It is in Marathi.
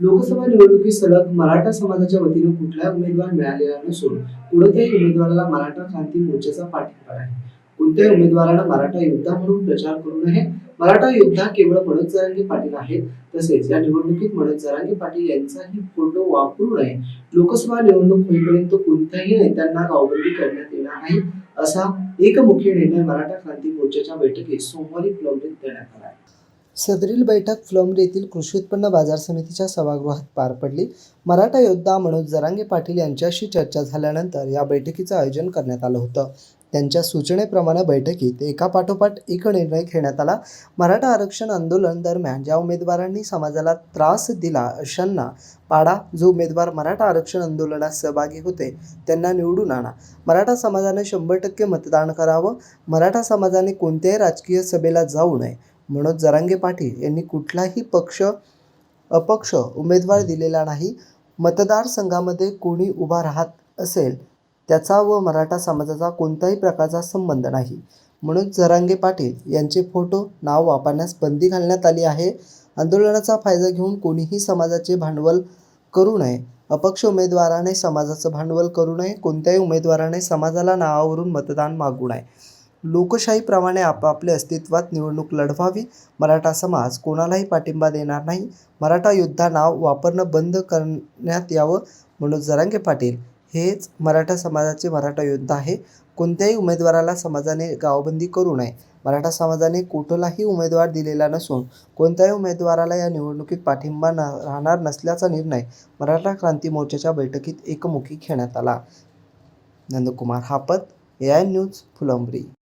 लोकसभा निवडणुकीत सलग मराठा समाजाच्या वतीनं कुठलाही उमेदवार मिळालेला नसून कोणत्याही उमेदवाराला मराठा क्रांती मोर्चाचा पाठिंबा आहे. कोणत्याही उमेदवाराला मराठा योद्धा म्हणून प्रचार करू नये. मराठा योद्धा केवळ मनोज जरांगे पाटील आहेत तसेच या निवडणुकीत मनोज जरांगे पाटील यांचाही फोटो वापरू नये. लोकसभा निवडणूक होईपर्यंत कोणत्याही नेत्यांना गावबंदी करण्यात येणार नाही असा एकमुखी निर्णय मराठा क्रांती मोर्चाच्या बैठकीत सोमवारी फुलवण्यात देण्यात आला आहे. सदरील बैठक फुलंब्री येथील कृषी उत्पन्न बाजार समितीच्या सभागृहात पार पडली. मराठा योद्धा मनोज जरांगे पाटील यांच्याशी चर्चा झाल्यानंतर या बैठकीचं आयोजन करण्यात आलं होतं. त्यांच्या सूचनेप्रमाणे बैठकीत एकापाठोपाठ एक निर्णय घेण्यात आला. मराठा आरक्षण आंदोलन दरम्यान ज्या उमेदवारांनी समाजाला त्रास दिला अशांना पाडा जो उमेदवार मराठा आरक्षण आंदोलनात सहभागी होते त्यांना निवडून आणा. मराठा समाजाने शंभर टक्के मतदान करावं. मराठा समाजाने कोणत्याही राजकीय सभेला जाऊ नये. मनोज जरांगे पाटील यांनी कुठलाही पक्ष अपक्ष उमेदवार दिलेला नाही. मतदारसंघामध्ये कोणी उभा राहत असेल त्याचा व मराठा समाजाचा कोणताही प्रकारचा संबंध नाही. म्हणून जरांगे पाटील यांचे फोटो नाव वापरण्यास बंदी घालण्यात आली आहे. आंदोलनाचा फायदा घेऊन कोणीही समाजाचे भांडवल करू नये. अपक्ष उमेदवाराने समाजाचं भांडवल करू नये. कोणत्याही उमेदवाराने समाजाला नावावरून मतदान मागू नये. लोकशाहीप्रमाणे आपापले अस्तित्वात निवडणूक लढवावी. मराठा समाज कोणालाही पाठिंबा देणार नाही. मराठा योद्धा नाव वापरणं बंद करण्यात यावं मनोज जरांगे पाटील हेच मराठा समाजाचे मराठा योद्धा आहे. कोणत्याही उमेदवाराला समाजाने गावबंदी करू नये. मराठा समाजाने कुठलाही उमेदवार दिलेला नसून कोणत्याही उमेदवाराला या निवडणुकीत पाठिंबा न राहणार नसल्याचा निर्णय मराठा क्रांती मोर्चाच्या बैठकीत एकमुखी घेण्यात आला. Nandkumar Hapat A I news Phulambri.